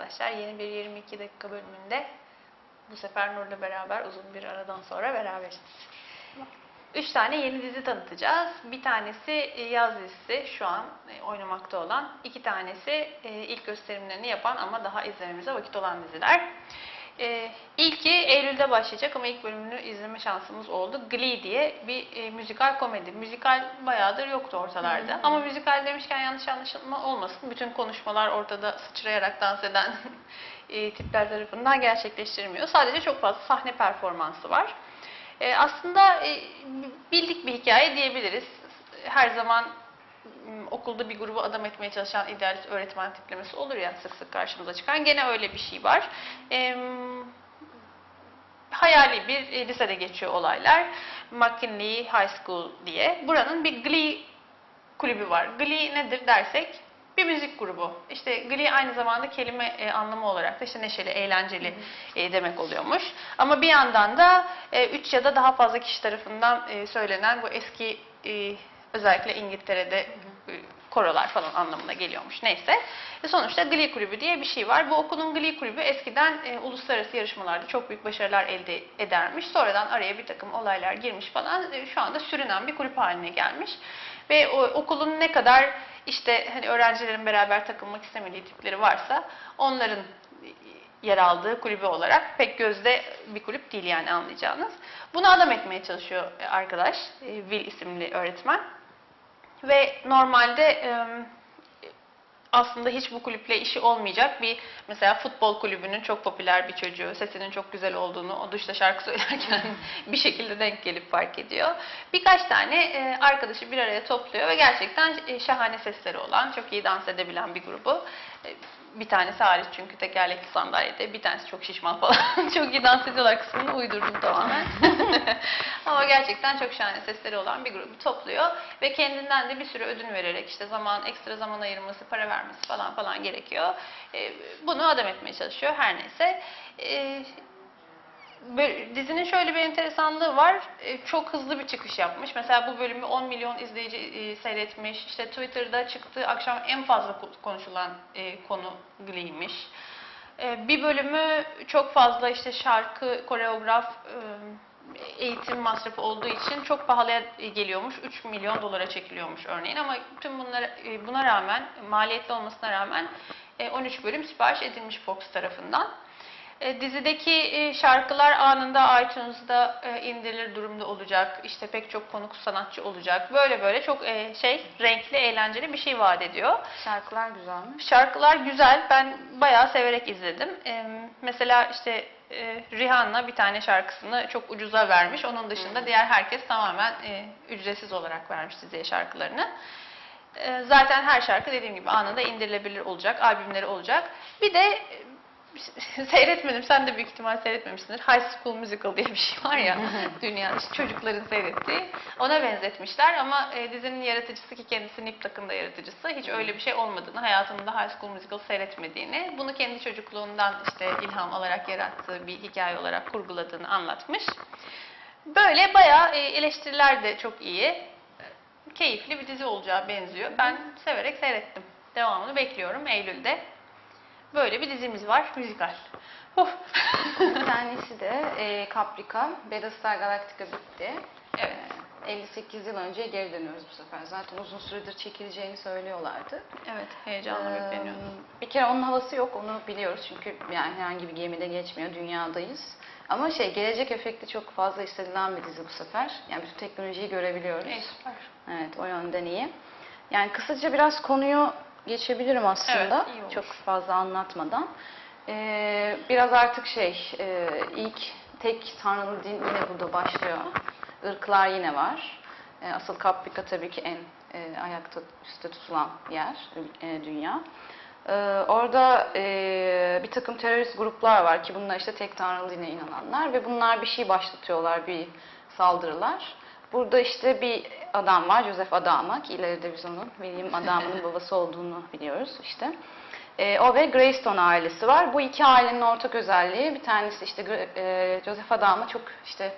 arkadaşlar. Yeni bir 22 dakika bölümünde bu sefer Nur'la beraber uzun bir aradan sonra beraberiz. Üç tane yeni dizi tanıtacağız. Bir tanesi e, yaz dizisi şu an e, oynamakta olan. İki tanesi e, ilk gösterimlerini yapan ama daha izlememize vakit olan diziler. E, İlki Eylül'de başlayacak ama ilk bölümünü izleme şansımız oldu. Glee diye bir e, müzikal komedi. Müzikal bayağıdır yoktu ortalarda. Ama müzikal demişken yanlış anlaşılma olmasın. Bütün konuşmalar ortada sıçrayarak dans eden e, tipler tarafından gerçekleştirilmiyor. Sadece çok fazla sahne performansı var. E, aslında e, bildik bir hikaye diyebiliriz. Her zaman okulda bir grubu adam etmeye çalışan idealist öğretmen tiplemesi olur ya sık sık karşımıza çıkan. Gene öyle bir şey var. E, hayali bir e, lisede geçiyor olaylar. McKinley High School diye. Buranın bir Glee kulübü var. Glee nedir dersek bir müzik grubu. İşte Glee aynı zamanda kelime e, anlamı olarak da işte neşeli, eğlenceli e, demek oluyormuş. Ama bir yandan da e, üç ya da daha fazla kişi tarafından e, söylenen bu eski e, özellikle İngiltere'de e, korolar falan anlamına geliyormuş. Neyse. E, sonuçta Glee kulübü diye bir şey var. Bu okulun Glee kulübü eskiden e, uluslararası yarışmalarda çok büyük başarılar elde edermiş. Sonradan araya bir takım olaylar girmiş falan. E, şu anda sürünen bir kulüp haline gelmiş. Ve o, okulun ne kadar işte hani öğrencilerin beraber takılmak istemediği tipleri varsa onların yer aldığı kulübü olarak pek gözde bir kulüp değil yani anlayacağınız. Bunu adam etmeye çalışıyor e, arkadaş, e, Will isimli öğretmen. Ve normalde e, aslında hiç bu kulüple işi olmayacak bir mesela futbol kulübünün çok popüler bir çocuğu, sesinin çok güzel olduğunu o duşta şarkı söylerken bir şekilde denk gelip fark ediyor. Birkaç tane arkadaşı bir araya topluyor ve gerçekten şahane sesleri olan, çok iyi dans edebilen bir grubu. Bir tanesi hariç çünkü tekerlekli sandalyede, bir tanesi çok şişman falan. çok iyi dans ediyorlar kısmını uydurdum tamamen. Ama gerçekten çok şahane sesleri olan bir grubu topluyor ve kendinden de bir sürü ödün vererek işte zaman, ekstra zaman ayırması, para vermesi falan falan gerekiyor. E, bunu adam etmeye çalışıyor her neyse. Dizinin şöyle bir enteresanlığı var. E, Çok hızlı bir çıkış yapmış. Mesela bu bölümü 10 milyon izleyici e, seyretmiş. İşte Twitter'da çıktığı akşam en fazla ko- konuşulan e, konu Glee'ymiş. Bir bölümü çok fazla işte şarkı, koreograf, eğitim masrafı olduğu için çok pahalıya geliyormuş. 3 milyon dolara çekiliyormuş örneğin ama tüm bunlara, buna rağmen, maliyetli olmasına rağmen e, 13 bölüm sipariş edilmiş Fox tarafından. E, Dizideki e, şarkılar anında iTunes'da e, indirilir durumda olacak. İşte pek çok konuk sanatçı olacak. Böyle böyle çok e, şey renkli, eğlenceli bir şey vaat ediyor. Şarkılar güzelmiş. Şarkılar güzel. Ben bayağı severek izledim. E, mesela işte e, Rihanna bir tane şarkısını çok ucuza vermiş. Onun dışında diğer herkes tamamen e, ücretsiz olarak vermiş diziye şarkılarını. Zaten her şarkı dediğim gibi anında indirilebilir olacak, albümleri olacak. Bir de seyretmedim, sen de büyük ihtimal seyretmemişsindir. High School Musical diye bir şey var ya, dünya işte çocukların seyrettiği. Ona benzetmişler ama e, dizinin yaratıcısı ki kendisi Nip Tuck'ın da yaratıcısı hiç öyle bir şey olmadığını, hayatında High School Musical seyretmediğini, bunu kendi çocukluğundan işte ilham alarak yarattığı bir hikaye olarak kurguladığını anlatmış. Böyle bayağı e, eleştiriler de çok iyi. Keyifli bir dizi olacağı benziyor. Ben severek seyrettim. Devamını bekliyorum Eylül'de. Böyle bir dizimiz var, müzikal. Huh. Bir tanesi de e, Caprica, Battlestar Galactica bitti. Evet. E, 58 yıl önce geri dönüyoruz bu sefer. Zaten uzun süredir çekileceğini söylüyorlardı. evet, heyecanla Ee, bekleniyorum. Bir kere onun havası yok, onu biliyoruz çünkü yani herhangi bir gemide geçmiyor, dünyadayız. Ama şey gelecek efekti çok fazla hissedilen bir dizi bu sefer. Yani bütün teknolojiyi görebiliyoruz. İyi, süper. Evet, o yönden iyi. Yani kısaca biraz konuyu geçebilirim aslında. Evet, iyi olur. Çok fazla anlatmadan. Ee, biraz artık şey, e, ilk tek tanrılı din yine burada başlıyor. Irklar yine var. E, asıl Caprica tabii ki en e, ayakta üstte tutulan yer, e, dünya. Ee, orada e, bir takım terörist gruplar var ki bunlar işte tek tanrılı dine inananlar ve bunlar bir şey başlatıyorlar, bir saldırılar. Burada işte bir adam var, Joseph Adama ki ileride biz onun William Adama'nın babası olduğunu biliyoruz işte. Ee, o ve Greystone ailesi var. Bu iki ailenin ortak özelliği bir tanesi işte e, Joseph Adama çok işte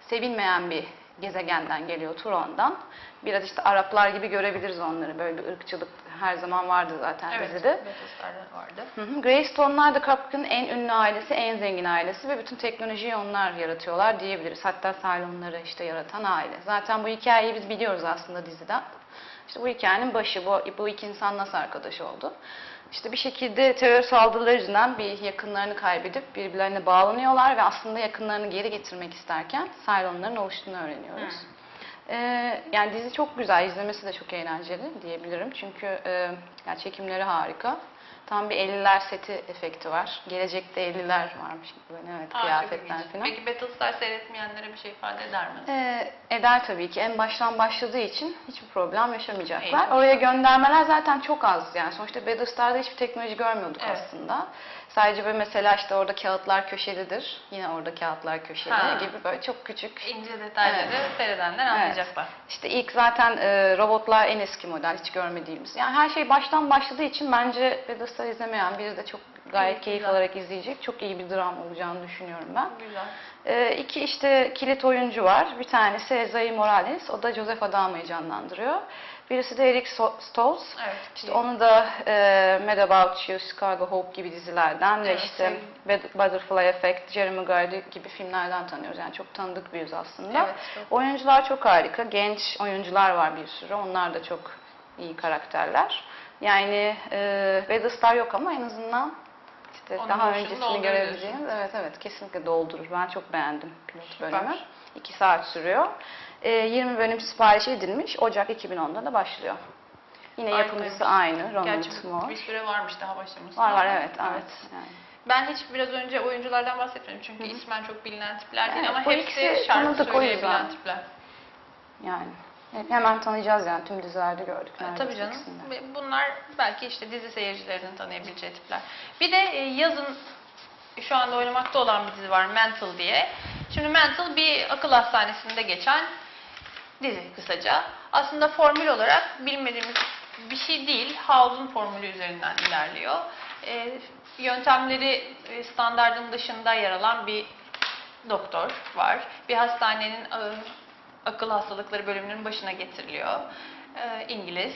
sevilmeyen bir gezegenden geliyor Turon'dan. Biraz işte Araplar gibi görebiliriz onları. Böyle bir ırkçılık her zaman vardı zaten Evet. dizide. Battlestar'da vardı. Hı hı. Greystone'lar da Capcom'un en ünlü ailesi, en zengin ailesi ve bütün teknolojiyi onlar yaratıyorlar diyebiliriz. Hatta Cylon'ları işte yaratan aile. Zaten bu hikayeyi biz biliyoruz aslında diziden. İşte bu hikayenin başı, bu, bu iki insan nasıl arkadaş oldu? İşte bir şekilde terör saldırıları yüzünden bir yakınlarını kaybedip birbirlerine bağlanıyorlar ve aslında yakınlarını geri getirmek isterken Cylon'ların oluştuğunu öğreniyoruz. Ee, yani dizi çok güzel, izlemesi de çok eğlenceli diyebilirim. Çünkü e, yani çekimleri harika. Tam bir 50'ler seti efekti var. Gelecekte 50'ler varmış gibi böyle evet Aa, kıyafetler falan. Peki Battlestar seyretmeyenlere bir şey ifade eder mi? Ee, eder tabii ki. En baştan başladığı için hiçbir problem yaşamayacaklar. İyi, Oraya göndermeler zaten çok az. Yani sonuçta Battlestar'da hiçbir teknoloji görmüyorduk Evet. aslında. Sadece böyle mesela işte orada kağıtlar köşelidir. Yine orada kağıtlar köşeli Ha. gibi böyle çok küçük. İnce detayları seyredenler anlayacaklar. İşte ilk zaten e, robotlar en eski model hiç görmediğimiz. Yani her şey baştan başladığı için bence Battlestar izlemeyen biri de çok gayet keyif güzel. alarak izleyecek. Çok iyi bir dram olacağını düşünüyorum ben. Güzel. Ee, iki işte kilit oyuncu var. Bir tanesi Ezai Morales. O da Joseph Adama'yı canlandırıyor. Birisi de Eric Stoltz. Evet. İşte onu da e, Mad About You, Chicago Hope gibi dizilerden ve Evet, işte Bad- Butterfly Effect, Jeremy Guardi gibi filmlerden tanıyoruz. Yani çok tanıdık bir yüz aslında. Evet, çok. Oyuncular çok harika. Genç oyuncular var bir sürü. Onlar da çok iyi karakterler. Yani e, Battlestar yok ama en azından işte Onun daha öncesini dolduruyor görebileceğimiz evet evet kesinlikle doldurur. Ben çok beğendim pilot bölümü. 2 saat sürüyor. E, 20 bölüm sipariş edilmiş. Ocak 2010'da da başlıyor. Yine Harikaymış. yapımcısı aynı. Ronald Moore. bir süre varmış daha başlaması. Var var evet evet. Yani. Ben hiç biraz önce oyunculardan bahsetmedim çünkü Hı ismen çok bilinen tipler değil Evet, ama hepsi şarkı söyleyebilen tipler. yani. Hemen tanıyacağız yani tüm dizilerde gördük. E, Tabii canım. ikisini de. Ve Bunlar belki işte dizi seyircilerinin tanıyabileceği tipler. Bir de e, yazın şu anda oynamakta olan bir dizi var Mental diye. Şimdi Mental bir akıl hastanesinde geçen dizi kısaca. Aslında formül olarak bilmediğimiz bir şey değil. House'un formülü üzerinden ilerliyor. E, yöntemleri e, standardın dışında yer alan bir doktor var. Bir hastanenin e, akıl hastalıkları bölümünün başına getiriliyor. E, İngiliz.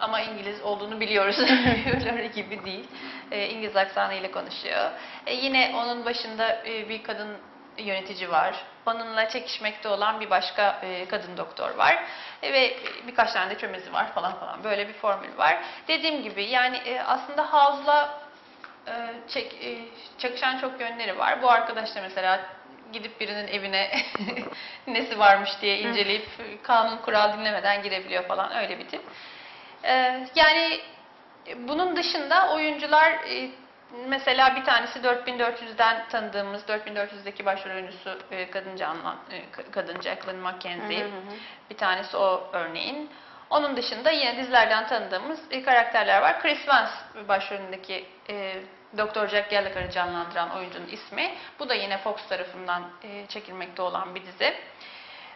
Ama İngiliz olduğunu biliyoruz. Öyle gibi değil. E, İngiliz aksanıyla konuşuyor. E, yine onun başında e, bir kadın yönetici var. Onunla çekişmekte olan bir başka e, kadın doktor var. E, ve birkaç tane de çömezi var falan falan. Böyle bir formül var. Dediğim gibi yani e, aslında House'la e, çek, e, çakışan çok yönleri var. Bu arkadaş da mesela gidip birinin evine nesi varmış diye inceleyip kanun kural dinlemeden girebiliyor falan öyle bir tip. E, yani e, bunun dışında oyuncular e, mesela bir tanesi 4400'den tanıdığımız 4400'deki başrol oyuncusu e, kadın canlan e, ka- kadın Jacqueline Mackenzie. Hı hı hı. Bir tanesi o örneğin. Onun dışında yine dizilerden tanıdığımız e, karakterler var. Chris Vance başrolündeki e, Dr. Jack Gallagher'ı canlandıran oyuncunun ismi. Bu da yine Fox tarafından e, çekilmekte olan bir dizi.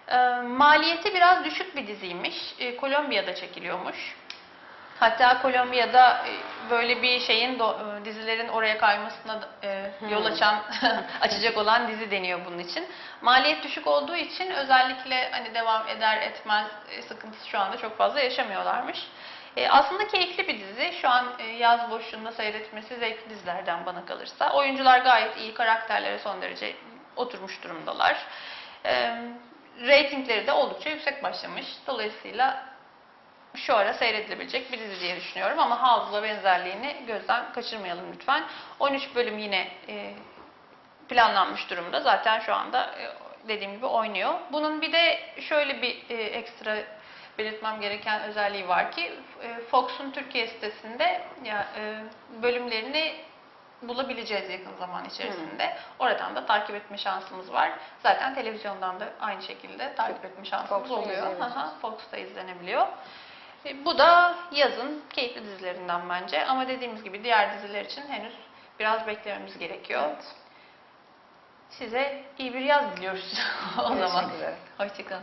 E, maliyeti biraz düşük bir diziymiş. E, Kolombiya'da çekiliyormuş. Hatta Kolombiya'da e, böyle bir şeyin e, dizilerin oraya kaymasına e, yol açan açacak olan dizi deniyor bunun için. Maliyet düşük olduğu için özellikle hani devam eder etmez sıkıntısı şu anda çok fazla yaşamıyorlarmış. E, aslında keyifli bir dizi. Şu an e, yaz boşluğunda seyretmesi zevkli dizilerden bana kalırsa. Oyuncular gayet iyi, karakterlere son derece oturmuş durumdalar. E, ratingleri de oldukça yüksek başlamış. Dolayısıyla şu ara seyredilebilecek bir dizi diye düşünüyorum ama House'la benzerliğini gözden kaçırmayalım lütfen. 13 bölüm yine e, planlanmış durumda. Zaten şu anda e, dediğim gibi oynuyor. Bunun bir de şöyle bir e, ekstra belirtmem gereken özelliği var ki e, Fox'un Türkiye sitesinde ya e, bölümlerini bulabileceğiz yakın zaman içerisinde. Oradan da takip etme şansımız var. Zaten televizyondan da aynı şekilde takip etme şansımız Fox'ta oluyor. Aha, Fox'ta izlenebiliyor. E, Bu da yazın keyifli dizilerinden bence. Ama dediğimiz gibi diğer diziler için henüz biraz beklememiz gerekiyor. Evet. Size iyi bir yaz diliyoruz o zaman. Hoşçakalın.